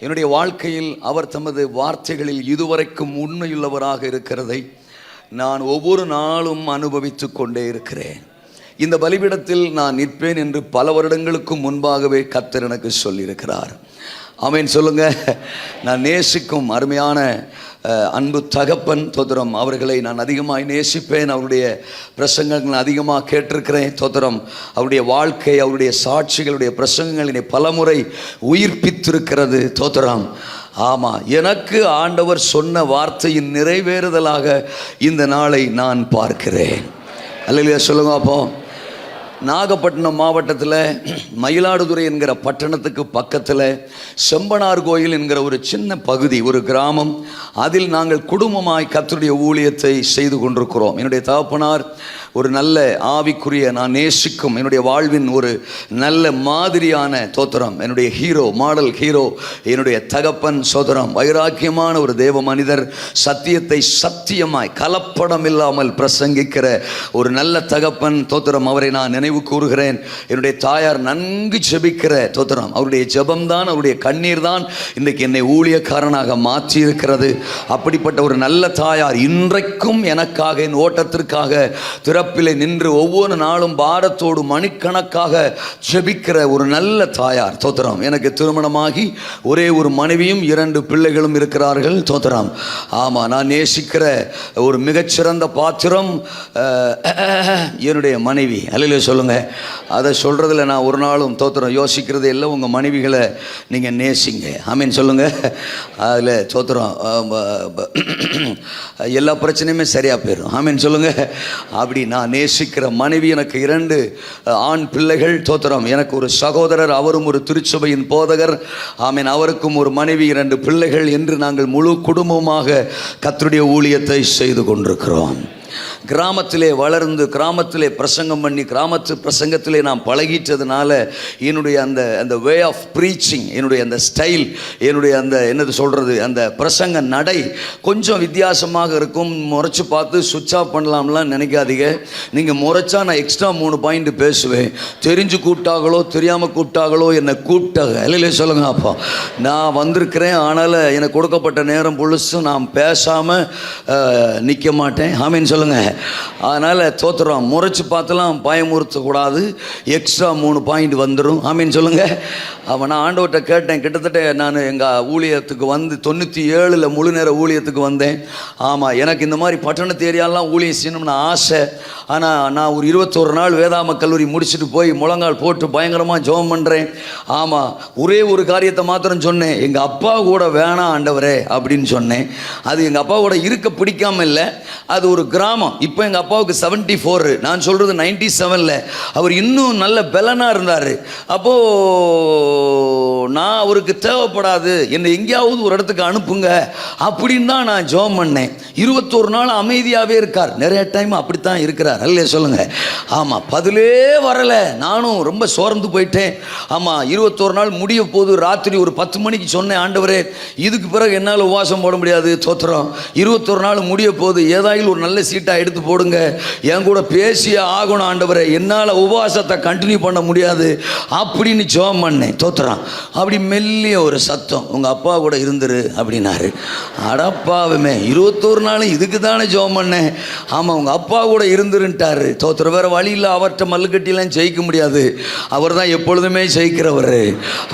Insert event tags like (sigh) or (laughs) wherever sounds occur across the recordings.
என்னுடைய வாழ்க்கையில் அவர் தமது வார்த்தைகளில் இதுவரைக்கும் உண்மையுள்ளவராக இருக்கிறதை நான் ஒவ்வொரு நாளும் அனுபவித்து கொண்டே இருக்கிறேன். இந்த பலிபீடத்தில் நான் நிற்பேன் என்று பல வருடங்களுக்கு முன்பாகவே கத்தர் எனக்கு சொல்லியிருக்கிறார். ஆமீன் சொல்லுங்க. நான் நேசிக்கும் அருமையான அன்பு தகப்பன் தோத்திரம் அவர்களை நான் அதிகமாக நேசிப்பேன். அவருடைய பிரசங்கங்கள் நான் அதிகமாக கேட்டிருக்கிறேன் தோத்திரம் அவருடைய வாழ்க்கை அவருடைய சாட்சிகளுடைய பிரசங்கங்கள் என்னை பலமுறை உயிர்ப்பித்திருக்கிறது தோத்திரம் ஆமாம் எனக்கு ஆண்டவர் சொன்ன வார்த்தையின் நிறைவேறுதலாக இந்த நாளை நான் பார்க்கிறேன். அல்லையா சொல்லுங்க அப்போ. நாகப்பட்டினம் மாவட்டத்தில் மயிலாடுதுறை என்கிற பட்டணத்துக்கு பக்கத்தில் செம்பனார் கோயில் என்கிற ஒரு சின்ன பகுதி ஒரு கிராமம். அதில் நாங்கள் குடும்பமாய் கத்தருடைய ஊழியத்தை செய்து கொண்டிருக்கிறோம். என்னுடைய தகப்பனார் ஒரு நல்ல ஆவிக்குரிய நான் நேசிக்கும் என்னுடைய வாழ்வின் ஒரு நல்ல மாதிரியான தோத்திரம். என்னுடைய ஹீரோ மாடல் ஹீரோ என்னுடைய தகப்பன் சோதரம். வைராக்கியமான ஒரு தேவ மனிதர் சத்தியத்தை சத்தியமாய் கலப்படம் இல்லாமல் பிரசங்கிக்கிற ஒரு நல்ல தகப்பன் தோத்திரம் அவரை நான் நினைவு கூறுகிறேன். என்னுடைய தாயார் நன்கு ஜெபிக்கிற தோத்திரம். அவருடைய ஜெபம்தான் அவருடைய கண்ணீர் தான் இன்றைக்கு என்னை ஊழியக்காரனாக மாற்றி இருக்கிறது அப்படிப்பட்ட ஒரு நல்ல தாயார் இன்றைக்கும் எனக்காக என் ஓட்டத்திற்காக திறப்பிலே நின்று ஒவ்வொரு நாளும் பாரத்தோடு மணிக்கணக்காக ஜெபிக்கிற ஒரு நல்ல தாயார் தோத்திரம். எனக்கு திருமணமாகி ஒரே ஒரு மனைவியும் இரண்டு பிள்ளைகளும் இருக்கிறார்கள் தோத்திரம். ஆமாம் நான் நேசிக்கிற ஒரு மிகச்சிறந்த பாத்திரம் என்னுடைய மனைவி. அல்லையில சொல்லுங்க. அதை சொல்கிறதுல நான் ஒரு நாளும் தோத்திரம் யோசிக்கிறது எல்லாம் உங்கள் மனைவிகளை நீங்கள் நேசிங்க. ஆமீன் சொல்லுங்க. அதில் தோத்திரம் எல்லா பிரச்சனையுமே சரியாக போயிடும். ஆமீன் சொல்லுங்க. அப்படி நான் நேசிக்கிற மனைவி எனக்கு இரண்டு ஆண் பிள்ளைகள். தோத்திரம் எனக்கு ஒரு சகோதரர் அவரும் ஒரு திருச்சபையின் போதகர். ஆமீன் அவருக்கும் ஒரு மனைவி இரண்டு பிள்ளைகள் என்று நாங்கள் முழு குடும்பமாக கத்தருடைய ஊழியத்தை செய்து கொண்டிருக்கிறோம். கிராமத்திலே வளர்ந்து கிராமத்திலே பிரசங்கம் பண்ணி கிராமத்து பிரசங்கத்திலே நான் பழகிட்டதுனால என்னுடைய அந்த அந்த வே ஆஃப் ப்ரீச்சிங் என்னுடைய அந்த ஸ்டைல் என்னுடைய அந்த என்னது சொல்கிறது அந்த பிரசங்க நடை கொஞ்சம் வித்தியாசமாக இருக்கும். முறைச்சு பார்த்து சுவிட்ச் ஆஃப் பண்ணலாம்லாம் நினைக்காதீங்க. நீங்கள் முறைச்சா நான் எக்ஸ்ட்ரா மூணு பாயிண்ட் பேசுவேன். தெரிஞ்சு கூப்பிட்டாங்களோ தெரியாமல் கூப்பிட்டாங்களோ என்னை கூப்பிட்டாங்க இல்லையிலே சொல்லுங்க அப்பா. நான் வந்திருக்கிறேன் ஆனால் எனக்கு கொடுக்கப்பட்ட நேரம் முழுசும் நான் பேசாமல் நிற்க மாட்டேன். ஆமீன் சொல்லுங்க. அதனால் தோத்துறோம். முறைச்சு பார்த்துலாம் பயமுறுத்தக்கூடாது. எக்ஸ்ட்ரா மூணு பாயிண்ட் வந்துடும் ஆமீன் சொல்லுங்க. அவன் நான் ஆண்டவர்கிட்ட கேட்டேன். கிட்டத்தட்ட நான் எங்கள் ஊழியத்துக்கு வந்து தொண்ணூற்றி ஏழில் முழு நேர ஊழியத்துக்கு வந்தேன். ஆமாம் எனக்கு இந்த மாதிரி பட்டணத்து ஏரியாலாம் ஊழியம் செய்யணும்னு ஆசை. ஆனால் நான் ஒரு இருபத்தோரு நாள் வேதாம கல்லூரி முடிச்சுட்டு போய் முழங்கால் போட்டு பயங்கரமாக ஜோம் பண்ணுறேன் ஆமாம் ஒரே ஒரு காரியத்தை மாத்திரம் சொன்னேன். எங்கள் அப்பா கூட வேணாம் ஆண்டவரே அப்படின்னு சொன்னேன். அது எங்கள் அப்பா கூட இருக்க பிடிக்காம இல்லை. அது ஒரு கிராமம். இப்போ எங்கள் அப்பாவுக்கு செவன்ட்டி ஃபோரு நான் சொல்கிறது நைன்டி செவனில் அவர் இன்னும் நல்ல பலனாக இருந்தார். அப்போது நான் அவருக்கு தேவைப்படாது. என்னை எங்கேயாவது ஒரு இடத்துக்கு அனுப்புங்க. அப்படின்னு தான் நான் ஜெபம் பண்ணேன். இருபத்தோரு நாள் அமைதியாகவே இருக்கார். நிறைய டைம் அப்படித்தான் இருக்கிறார். அல்ல சொல்லுங்க. ஆமாம் பதிலே வரலை. நானும் ரொம்ப சோர்ந்து போயிட்டேன். ஆமாம் இருபத்தோரு நாள் முடிய போது ராத்திரி ஒரு பத்து மணிக்கு சொன்னேன் ஆண்டவரே இதுக்கு பிறகு என்னால் உபவாசம் போட முடியாது தோத்திரம் இருபத்தோரு நாள் முடிய போது ஏதாயில் ஒரு நல்ல சீட்டாக எடுத்து போடுங்க. என் கூட பேசிய ஆகணும் ஆண்டவரே. என்னால் உபவாசத்தை கண்டினியூ பண்ண முடியாது. அப்படின்னு ஜெபம் பண்ணேன். தோத்துறான். அப்படி மெல்லிய ஒரு சத்தம். உங்கள் அப்பா கூட இருந்துரு அப்படின்னாரு. அடப்பாவுமே இருபத்தோரு நாளும் இதுக்கு தானே ஜோம் பண்ணேன். ஆமாம் உங்கள் அப்பா கூட இருந்துருன்ட்டாரு. தோத்துற வேறு வழி இல்லை அவர்கிட்ட மல்லுக்கட்டிலாம் ஜெயிக்க முடியாது. அவர் தான் எப்பொழுதுமே ஜெயிக்கிறவர்.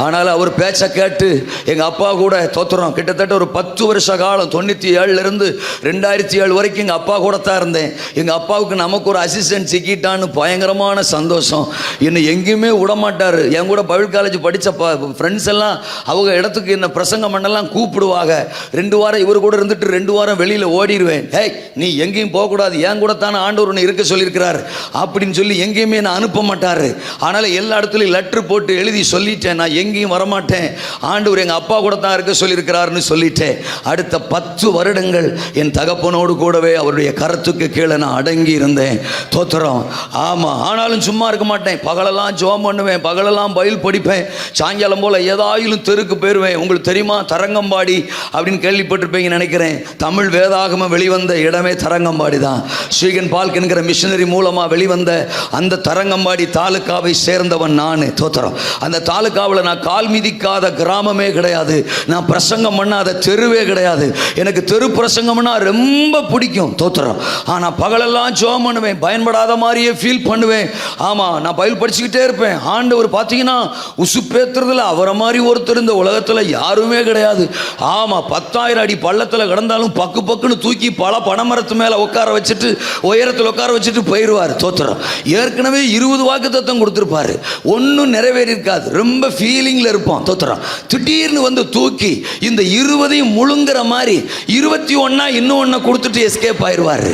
ஆனால் அவர் பேச்சை கேட்டு எங்கள் அப்பா கூட தோத்துறோம். கிட்டத்தட்ட ஒரு பத்து வருஷ காலம் தொண்ணூற்றி ஏழுலேருந்து ரெண்டாயிரத்தி ஏழு வரைக்கும் எங்கள் அப்பா கூட தான் இருந்தேன். எங்கள் அப்பாவுக்கு நமக்கு ஒரு அசிஸ்டன்ட் சிக்கிட்டான்னு பயங்கரமான சந்தோஷம். என்னை எங்கேயுமே விடமாட்டார். என் கூட பைபிள் காலேஜ் படித்த ஃப்ரெண்ட்ஸ் எல்லாம் அவங்க இடத்துக்கு என்ன பிரசங்கம் பண்ணலாம் கூப்பிடுவாங்க. ரெண்டு வாரம் இவர் கூட இருந்துட்டு ரெண்டு வாரம் வெளியில் ஓடிடுவேன். ஹேய் நீ எங்கேயும் போகக்கூடாது. என் கூட தானே ஆண்டவர் ஒன்று இருக்க சொல்லியிருக்கிறார். அப்படின்னு சொல்லி எங்கேயுமே நான் அனுப்ப மாட்டார். ஆனால் எல்லா இடத்துலையும் லெட்ரு போட்டு எழுதி சொல்லிட்டேன். நான் எங்கேயும் வரமாட்டேன். ஆண்டவர் எங்கள் அப்பா கூட தான் இருக்க சொல்லியிருக்கிறாருன்னு சொல்லிட்டேன். அடுத்த பத்து வருடங்கள் என் தகப்பனோடு கூடவே அவருடைய கருத்துக்கு கரத்துக்கு கீழே நான் அடங்கி இருந்தேன். தோத்திரம். ஆமாம் ஆனாலும் சும்மா இருக்க மாட்டேன். பகலெல்லாம் ஜோம் பண்ணுவேன். பகலெல்லாம் பயில் படிப்பேன். சாயங்காலம் போல் ஏதாயிலும் தெருக்கு போயிடுவேன் உங்களுக்கு தெரியுமா? தரங்கம்பாடி அப்படின்னு கேள்விப்பட்டிருப்பீங்கன்னு நினைக்கிறேன். தமிழ் வேதாகமம் வெளிவந்த இடமே தரங்கம்பாடி தான் ஸ்ரீகன் பால்க் என்கிற மிஷினரி மூலமாக வெளிவந்த அந்த தரங்கம்பாடி தாலுக்காவை சேர்ந்தவன் நான். தோத்திரம். அந்த தாலுக்காவில் நான் கால் மிதிக்காத கிராமமே கிடையாது. நான் பிரசங்கம் பண்ணாத தெருவே கிடையாது. எனக்கு தெரு பிரசங்கம்னா ரொம்ப பிடிக்கும். தோத்திரம். ஆனால் பகலெல்லாம் ஜோம் பண்ணுவேன். பயன்படாத மாதிரியே ஃபீல் பண்ணுவேன். ஆமாம் நான் பயில் படிச்சுக்கிட்டே இருப்பேன். ஆண்டவர் பார்த்தீங்கன்னா உசுப்பேத்துறதுல அவரை மாதிரி ஒருத்தர் இந்த உலகத்தில் யாருமே கிடையாது. ஆமாம் பத்தாயிரம் அடி பள்ளத்தில் கிடந்தாலும் பக்கு பக்குன்னு தூக்கி பல பனைமரத்து மேலே உட்கார வச்சுட்டு உயரத்தில் உட்கார வச்சுட்டு போயிடுவார் தோத்திரம் ஏற்கனவே இருபது வாக்கு தத்துவம் கொடுத்துருப்பாரு. ஒன்றும் நிறைவேறியிருக்காது ரொம்ப ஃபீலிங்கில் இருப்போம் தோத்திரம் திடீர்னு வந்து தூக்கி இந்த இருபதையும் முழுங்குற மாதிரி இருபத்தி ஒன்றா இன்னும் ஒன்றை கொடுத்துட்டு எஸ்கேப் ஆயிடுவார்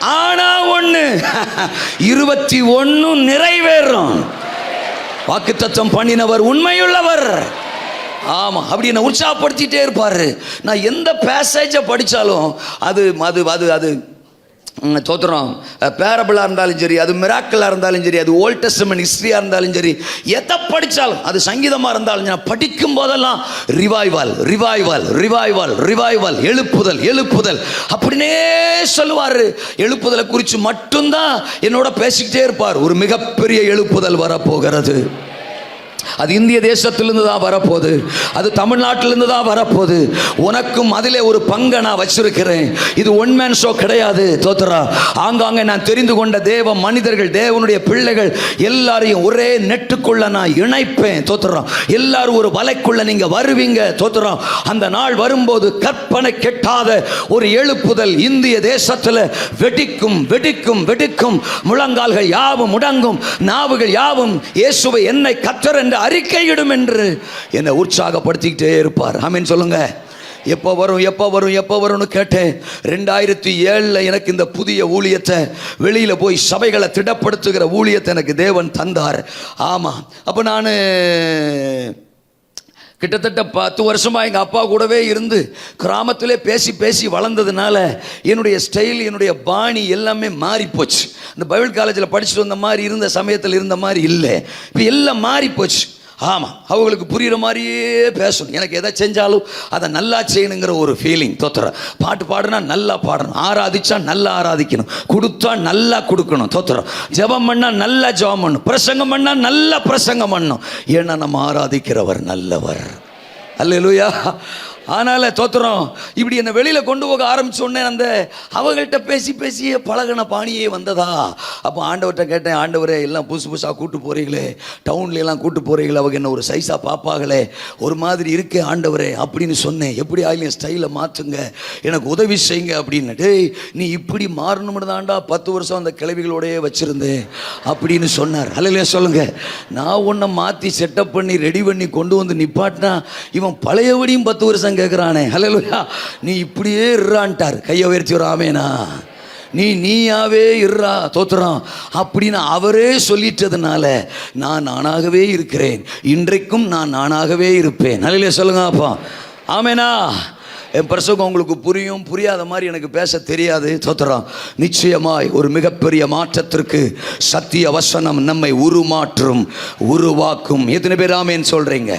ஆனால் ஒன்று (laughs) இருபத்தி ஒன்றும் நிறைவேறும். வாக்குத்தத்தம் பண்ணினவர் உண்மையுள்ளவர். ஆமாம் அப்படி என்னை உற்சாகப்படுத்திட்டே இருப்பார். நான் எந்த பேசேஜை படித்தாலும் அது அது அது அது தோத்துறோம் பேரபிளாக இருந்தாலும் சரி அது மிராக்கலாக இருந்தாலும் சரி அது ஓல்ட் டெஸ்டமெண்ட் ஹிஸ்ட்ரியாக இருந்தாலும் சரி எதை படித்தாலும் அது சங்கீதமாக இருந்தாலும் நான் படிக்கும் போதெல்லாம் ரிவாய்வால் ரிவாய்வால் ரிவாய்வால் ரிவாய்வால் எழுப்புதல் எழுப்புதல் அப்படின்னே சொல்லுவார். எழுப்புதலை குறித்து மட்டும்தான் என்னோட பேசிக்கிட்டே இருப்பார். ஒரு மிகப்பெரிய எழுப்புதல் வரப்போகிறது. அது இந்திய தேசத்திலிருந்து தான் வரப்போகுது. அது தமிழ்நாட்டிலிருந்து தான் வரப்போகுது. உனக்கும் அதிலே ஒரு பங்கை நான் வச்சிருக்கிறேன். இது ஒன் மேன் ஷோ கிடையாது தோத்தரா ஆங்காங்கே நான் தெரிந்து கொண்ட தேவ மனிதர்கள் தேவனுடைய பிள்ளைகள் எல்லாரையும் ஒரே நெட்டுக்குள்ள நான் இணைப்பேன் தோத்துறோம் எல்லாரும் ஒரு வலைக்குள்ள நீங்க வருவீங்க தோத்துறோம் அந்த நாள் வரும்போது கற்பனை கெட்டாத ஒரு எழுப்புதல் இந்திய தேசத்தில் வெடிக்கும் வெடிக்கும் வெடிக்கும். முழங்கால்கள் யாவும் முடங்கும் நாவுகள் யாவும் இயேசுவை என்னை கற்றர் என்று அறிக்கையிடும் என்று என்னை உற்சாகப்படுத்திக்கிட்டே இருப்பார். ஆமீன் சொல்லுங்க. எப்போ வரும் எப்போ வரும் எப்போ வரும்னு கேட்டேன். ரெண்டாயிரத்தி ஏழில் எனக்கு இந்த புதிய ஊழியத்தை வெளியில் போய் சபைகளை திடப்படுத்துகிற ஊழியத்தை எனக்கு தேவன் தந்தார். ஆமாம் அப்போ நான் கிட்டத்தட்ட பத்து வருஷமாக எங்கள் அப்பா கூடவே இருந்து கிராமத்திலே பேசி பேசி வளர்ந்ததுனால என்னுடைய ஸ்டைல் என்னுடைய பாணி எல்லாமே மாறிப்போச்சு. அந்த பைபிள் காலேஜில் படிச்சுட்டு வந்த மாதிரி இருந்த சமயத்தில் இருந்த மாதிரி இல்லை. இப்போ எல்லாம் மாறிப்போச்சு. ஆமாம் அவங்களுக்கு புரிகிற மாதிரியே பேசணும். எனக்கு எதை செஞ்சாலும் அதை நல்லா செய்யணுங்கிற ஒரு ஃபீலிங் தோத்துற. பாட்டு பாடுனா நல்லா பாடணும். ஆராதிச்சா நல்லா ஆராதிக்கணும். கொடுத்தா நல்லா கொடுக்கணும் தோத்துறோம் ஜெபம் பண்ணால் நல்லா ஜெபம் பண்ணணும். பிரசங்கம் பண்ணால் நல்லா பிரசங்கம் பண்ணணும். ஏன்னா நம்ம ஆராதிக்கிறவர் நல்லவர். அல்லையா ஆனால தோத்துறோம். இப்படி என்னை வெளியில் கொண்டு போக ஆரம்பிச்சோடனே அந்த அவங்கள்ட்ட பேசி பேசியே பழகின பாணியே வந்ததா? அப்போ ஆண்டவர்கிட்ட கேட்டேன் ஆண்டவரே எல்லாம் புதுசு புதுசாக கூட்டு போகிறீங்களே டவுன்ல எல்லாம் கூட்டு போகிறீங்களே அவங்க என்ன ஒரு சைஸாக பார்ப்பாங்களே ஒரு மாதிரி இருக்கே ஆண்டவரே அப்படின்னு சொன்னேன். எப்படி ஆயிலும் ஸ்டைலை மாற்றுங்க எனக்கு உதவி செய்யுங்க அப்படின்னு. டேய் நீ இப்படி மாறணும்னு தாண்டா பத்து வருஷம் அந்த கிளவிகளோடயே வச்சுருந்தேன் அப்படின்னு சொன்னார். அல்லையா சொல்லுங்கள் நான் ஒன்றை மாற்றி செட்டப் பண்ணி ரெடி பண்ணி கொண்டு வந்து நிப்பாட்டினா இவன் பழையபடியும் பத்து வருஷம் கேட்குறானே ஹலோ நீ இப்படியே இருறான்ட்டார். கையை உயர்த்தி ஒரு ஆமேனா? நீ நீயாவே இருறா தோத்துறான். அப்படின்னு அவரே சொல்லிட்டதுனால நான் நானாகவே இருக்கிறேன். இன்றைக்கும் நான் நானாகவே இருப்பேன். நல்ல சொல்லுங்க அப்பா. ஆமேனா. என் பிரசங்கம் உங்களுக்கு புரியும் புரியாத மாதிரி எனக்கு பேச தெரியாது தோத்துறான். நிச்சயமாய் ஒரு மிகப்பெரிய மாற்றத்திற்கு சத்திய வசனம் நம்மை உருமாற்றும் உருவாக்கும். எத்தனை பேர் ஆமேன்னு சொல்கிறீங்க